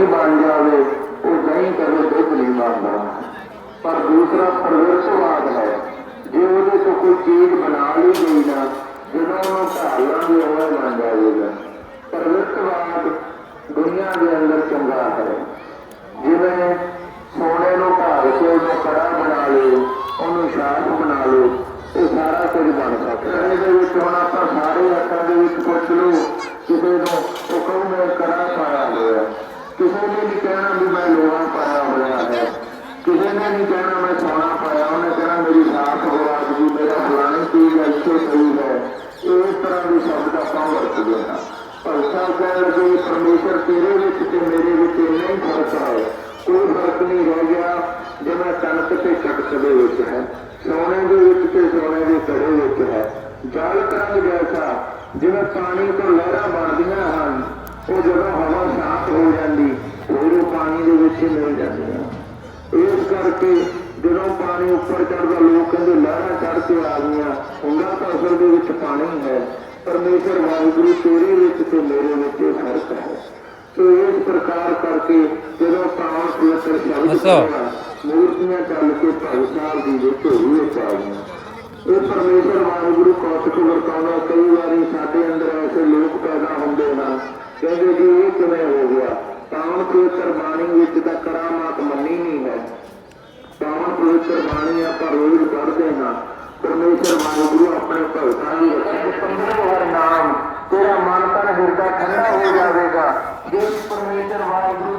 ਦਹੀਂ ਬਣ ਜਾਵੇ ਉਹ ਦਹੀਂ ਕਦੇ ਦੁੱਧ ਨਹੀਂ ਬਣਦਾ ਪਰ ਦੂਸਰਾ ਪ੍ਰਵਿਰਤਵਾਦ ਹੈ, ਜੇ ਉਹਦੇ ਤੋਂ ਕੋਈ ਚੀਜ਼ ਬਣਾ ਲਈ ਗਈ ਨਾ, ਜਦੋਂ ਉਹਨੂੰ ਢਾਲ ਲਾਂਗੇ ਉਹ ਬਣ ਜਾਵੇਗਾ। ਪ੍ਰਵਿਰਤਵਾਦ ਦੁਨੀਆ ਦੇ ਅੰਦਰ ਚੰਗਾ ਹੈ। ਜਿਵੇਂ ਸੋਨੇ ਨੂੰ ਢਾਲ ਕੇ ਉਹਨੂੰ ਕੜਾ ਬਣਾ ਲਿਓ ਉਹਨੂੰ ਸ਼ਾਖ ਬਣਾ ਲਿਓ ਇਹ ਸਾਰਾ ਕੁਝ ਬਣ ਸਕਦਾ ਹੈ। ਇਹਦੇ ਵਿੱਚ ਹੁਣ ਆਪਾਂ ਨਹੀਂ ਕਹਿਣਾ ਮੈਂ ਸੋਨਾ ਪਾਇਆ, ਉਹਨੇ ਕਹਿਣਾ ਮੇਰੀ ਸਾਖ ਹੋ ਅੱਜ ਵੀ ਮੇਰਾ ਫਲਾਣੀ ਚੀਜ਼ ਇੱਥੇ ਪਈ ਹੈ। ਇਸ ਤਰ੍ਹਾਂ ਦੀ ਸ਼ਬਦ ਆਪਾਂ ਵਰਤਦੇ ਹਾਂ ਭਗਤਾਂ ਕਹਿਣ ਲੱਗੇ ਪਰਮੇਸ਼ਰ ਤੇਰੇ ਵਿੱਚ ਤੇ ਮੇਰੇ ਵਿੱਚ ਇੰਨਾ ਹੀ ਫ਼ਰਕ ਹੈ। ਕੋਈ ਫ਼ਰਕ ਨਹੀਂ ਰਹਿ ਗਿਆ, ਜਿਵੇਂ ਕਣਕ ਤੇ ਕਣਕ ਦੇ ਵਿੱਚ ਹੈ, ਸੋਨੇ ਦੇ ਵਿੱਚ ਤੇ ਸੋਨੇ ਦੇ ਕੜੇ ਵਿੱਚ ਹੈ। ਜਲ ਤਰੰਗ ਜੈਸਾ, ਜਿਵੇਂ ਪਾਣੀ ਤੋਂ ਲਹਿਰਾਂ ਬਣਦੀਆਂ ਹਨ ਉਹ ਜਦੋਂ ਹਵਾ ਸਾਫ਼ ਹੋ ਜਾਂਦੀ ਫਿਰ ਉਹ ਪਾਣੀ ਦੇ ਵਿੱਚ ਹੀ ਮਿਲ ਜਾਂਦੀਆਂ ਇਸ ਕਰਕੇ ਜਦੋਂ ਪਾਣੀ ਉੱਪਰ ਚੜਦਾ ਲੋਕ ਕਹਿੰਦੇ ਲਹਿਰਾਂ ਚੜ ਕੇ ਆ ਗਈਆਂ। ਹੁੰਦਾ ਤਾਂ ਅਸਲ ਦੇ ਵਿੱਚ ਪਾਣੀ ਹੈ। ਪਰਮੇਸ਼ਰ ਵਾਹਿਗੁਰੂ ਤੇਰੇ ਵਿੱਚ ਤੇ ਮੇਰੇ ਵਿੱਚ ਇਹ ਫ਼ਰਕ ਹੈ। ਸੋ ਇਸ ਪ੍ਰਕਾਰ ਕਰਕੇ ਜਦੋਂ ਪਾਵਨ ਪਵਿੱਤਰ ਸ਼ਬਦ ਮੂਰਤੀਆਂ ਚੱਲ ਕੇ ਭਗਤ ਸਾਹਿਬ ਦੀ ਵਿੱਚ ਹੋਈ ਆ ਗਈਆਂ ਇਹ ਪਰਮੇਸ਼ਰ ਵਾਹਿਗੁਰੂ ਕੌਤਕ ਵਰਤਾਉਂਦਾ ਕਈ ਵਾਰੀ ਸਾਡੇ ਅੰਦਰ ਐਸੇ ਲੋਕ ਪੈਦਾ ਹੁੰਦੇ ਹਨ ਕਹਿੰਦੇ ਜੀ ਇਹ ਕਿਵੇਂ ਹੋ ਗਿਆ? ਪਾਵਨ ਪਵਿੱਤਰ ਬਾਣੀ ਵਿੱਚ ਤਾਂ ਪਾਵਨ ਪਵਿੱਤਰ ਬਾਣੀ ਆਪਾਂ ਰੋਜ਼ ਪੜ੍ਹਦੇ ਹਾਂ। ਪਰਮੇਸ਼ਰ ਵਾਹਿਗੁਰੂ ਆਪਣੇ ਭਗਤਾਂ ਨੂੰ ਰੱਖੇ ਹਰ ਨਾਮ, ਤੇਰਾ ਮਨ ਤਨ ਹਿਰਦਾ ਠੰਡਾ ਹੋ ਜਾਵੇਗਾ। ਜੇ ਪਰਮੇਸ਼ਰ ਵਾਹਿਗੁਰੂ